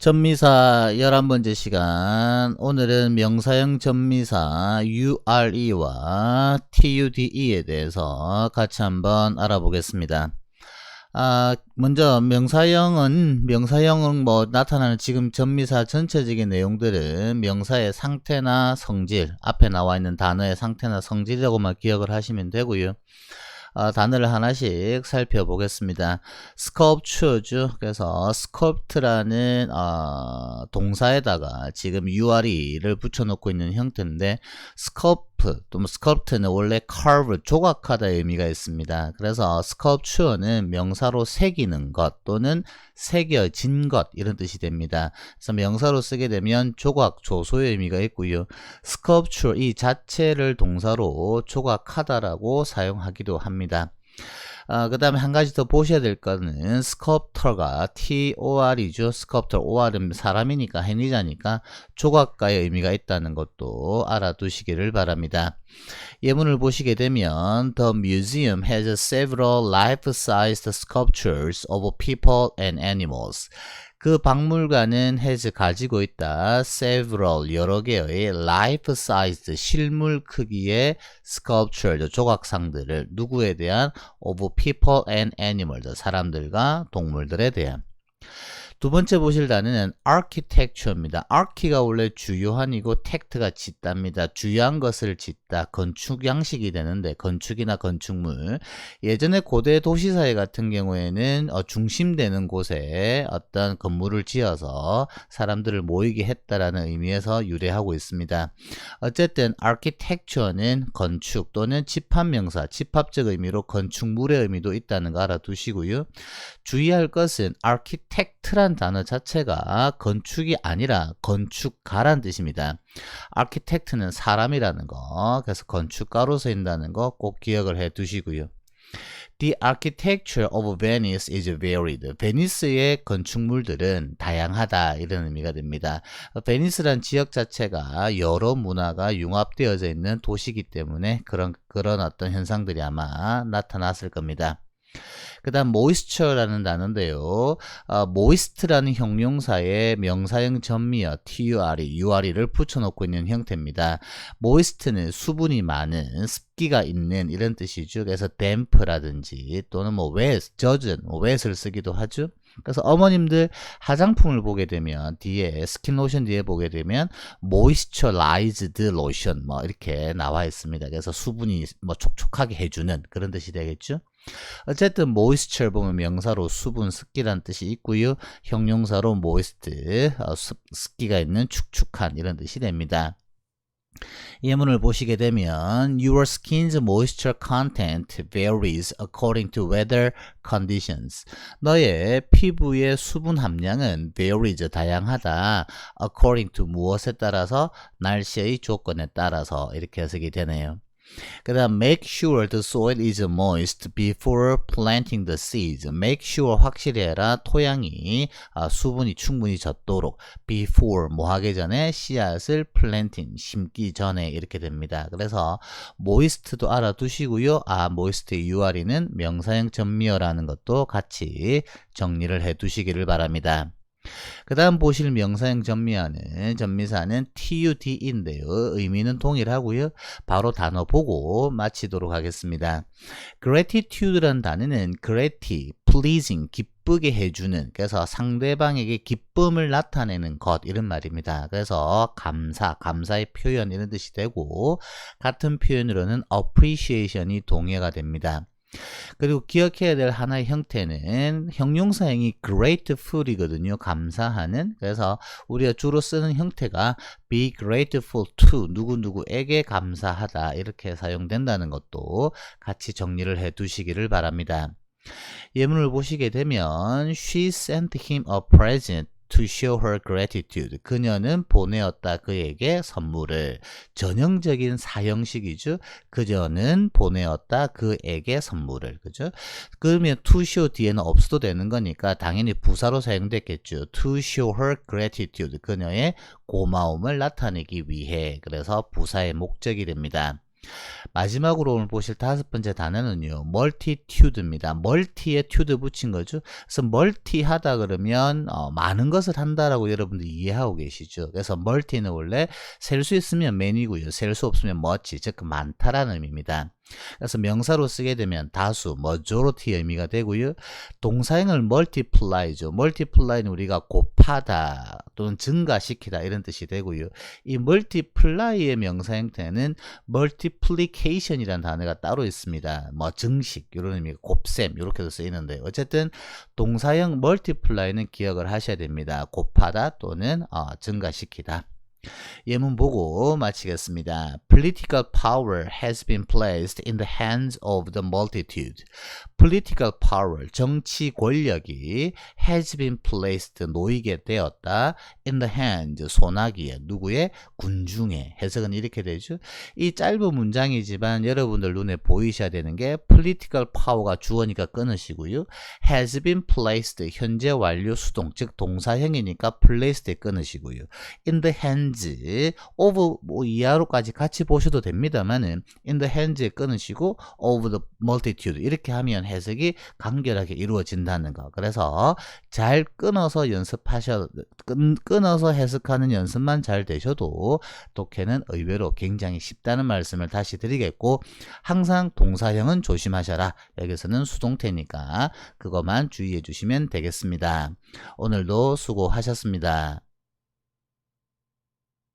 전미사 11번째 시간 오늘은 명사형 전미사 URE와 TUDE에 대해서 같이 한번 알아보겠습니다. 아, 먼저 명사형은 명사형은 뭐 나타나는 지금 전미사 전체적인 내용들은 명사의 상태나 성질 앞에 나와 있는 단어의 상태나 성질이라고만 기억을 하시면 되고요. 어, 단어를 하나씩 살펴보겠습니다. sculpture죠. 그래서 sculpt라는 어, 동사에다가 지금 URE를 붙여놓고 있는 형태인데 sculpt 또뭐 sculpt는 원래 carve 조각하다의 의미가 있습니다. 그래서 sculpture는 명사로 새기는 것 또는 새겨진 것 이런 뜻이 됩니다. 그래서 명사로 쓰게 되면 조각, 조소의 의미가 있고요. sculpture 이 자체를 동사로 조각하다라고 사용하기도 합니다. 아, 그 다음에 한 가지 더 보셔야 될 거는 스컵터가 T-O-R이죠. 스컵터, O-R은 사람이니까 해니자니까 조각가의 의미가 있다는 것도 알아두시기를 바랍니다. 예문을 보시게 되면 The museum has several life-sized sculptures of people and animals. 그 박물관은 has 가지고 있다 several 여러 개의 life sized 실물 크기의 sculpture 조각상들을 누구에 대한 of people and animals 사람들과 동물들에 대한 두 번째 보실 단어는 architecture입니다. arch가 원래 주요한이고 tect가 짓답니다. 주요한 것을 짓다. 건축 양식이 되는데 건축이나 건축물. 예전에 고대 도시사회 같은 경우에는 어, 중심되는 곳에 어떤 건물을 지어서 사람들을 모이게 했다라는 의미에서 유래하고 있습니다. 어쨌든 architecture는 건축 또는 집합명사, 집합적 의미로 건축물의 의미도 있다는 거 알아두시고요. 주의할 것은 architect 란 건축이란 단어 자체가 건축이 아니라 건축가란 뜻입니다. architect는 사람이라는 거, 그래서 건축가로 쓰인다는 거 꼭 기억을 해 두시고요. The architecture of Venice is varied. 베니스의 건축물들은 다양하다 이런 의미가 됩니다. 베니스란 지역 자체가 여러 문화가 융합되어져 있는 도시이기 때문에 그런 그런 어떤 현상들이 아마 나타났을 겁니다. 그 다음 moisture라는 단어인데요. 어, moist라는 형용사에 명사형 전미어 TURE, URE를 붙여놓고 있는 형태입니다. moist는 수분이 많은, 습기가 있는 이런 뜻이죠. 그래서 damp라든지 또는 뭐 wet, 젖은, 뭐 wet을 쓰기도 하죠. 그래서 어머님들 화장품을 보게 되면 뒤에 스킨 로션 뒤에 보게 되면 moisturized lotion 뭐 이렇게 나와 있습니다. 그래서 수분이 뭐 촉촉하게 해주는 그런 뜻이 되겠죠. 어쨌든 moisture 보면 명사로 수분, 습기란 뜻이 있고요. 형용사로 moist, 어, 습기가 있는 축축한 이런 뜻이 됩니다. 예문을 보시게 되면 Your skin's moisture content varies according to weather conditions. 너의 피부의 수분 함량은 varies 다양하다. according to 무엇에 따라서 날씨의 조건에 따라서 이렇게 해석이 되네요. 그 다음 make sure the soil is moist before planting the seeds. make sure 확실히 해라 토양이 아, 수분이 충분히 젖도록 before 뭐 하기 전에 씨앗을 planting 심기 전에 이렇게 됩니다. 그래서 moist도 알아두시고요. 아 moist의 UR이는 명사형 전미어라는 것도 같이 정리를 해 두시기를 바랍니다. 그 다음 보실 명사형 전미하는 전미사는 TUD인데요. 의미는 동일하고요. 바로 단어 보고 마치도록 하겠습니다. gratitude라는 단어는 grati, pleasing, 기쁘게 해주는 그래서 상대방에게 기쁨을 나타내는 것 이런 말입니다. 그래서 감사, 감사의 표현 이런 뜻이 되고 같은 표현으로는 appreciation이 동의가 됩니다. 그리고 기억해야 될 하나의 형태는 형용사형이 grateful이거든요. 감사하는. 그래서 우리가 주로 쓰는 형태가 be grateful to 누구누구에게 감사하다 이렇게 사용된다는 것도 같이 정리를 해 두시기를 바랍니다. 예문을 보시게 되면 she sent him a present to show her gratitude. 그녀는 보내었다 그에게 선물을. 전형적인 사형식이죠. 그녀는 보내었다 그에게 선물을. 그죠? 그러면 to show 뒤에는 없어도 되는 거니까 당연히 부사로 사용됐겠죠. to show her gratitude. 그녀의 고마움을 나타내기 위해. 그래서 부사의 목적이 됩니다. 마지막으로 오늘 보실 다섯 번째 단어는요, multitude입니다. 멀티에 tude 붙인 거죠. 그래서 멀티 하다 그러면 어, 많은 것을 한다라고 여러분들 이해하고 계시죠. 그래서 멀티는 원래 셀 수 있으면 many고요, 셀 수 없으면 much, 즉 많다라는 의미입니다. 그래서 명사로 쓰게 되면 다수, majority의 의미가 되고요. 동사형을 multiply죠. multiply는 우리가 곱하다 또는 증가시키다 이런 뜻이 되고요. 이 multiply의 명사 형태는 multiplication이라는 단어가 따로 있습니다. 뭐 증식 이런 의미, 곱셈 이렇게도 쓰이는데 어쨌든 동사형 multiply는 기억을 하셔야 됩니다. 곱하다 또는 어, 증가시키다. 예문 보고 마치겠습니다. Political power has been placed in the hands of the multitude. Political power, 정치 권력이 has been placed, 놓이게 되었다. in the hands, 손아귀에, 누구의? 군중에. 해석은 이렇게 되죠. 이 짧은 문장이지만 여러분들 눈에 보이셔야 되는 게 political power가 주어니까 끊으시고요. has been placed, 현재 완료 수동, 즉 동사형이니까 placed에 끊으시고요. in the hands of 뭐 이하로까지 같이 보셔도 됩니다만은 in the hands에 끊으시고 of the multitude 이렇게 하면 해석이 간결하게 이루어진다는 거. 그래서 잘 끊어서 연습하셔 끊, 끊어서 해석하는 연습만 잘 되셔도 독해는 의외로 굉장히 쉽다는 말씀을 다시 드리겠고 항상 동사형은 조심하셔라. 여기서는 수동태니까 그것만 주의해 주시면 되겠습니다. 오늘도 수고하셨습니다.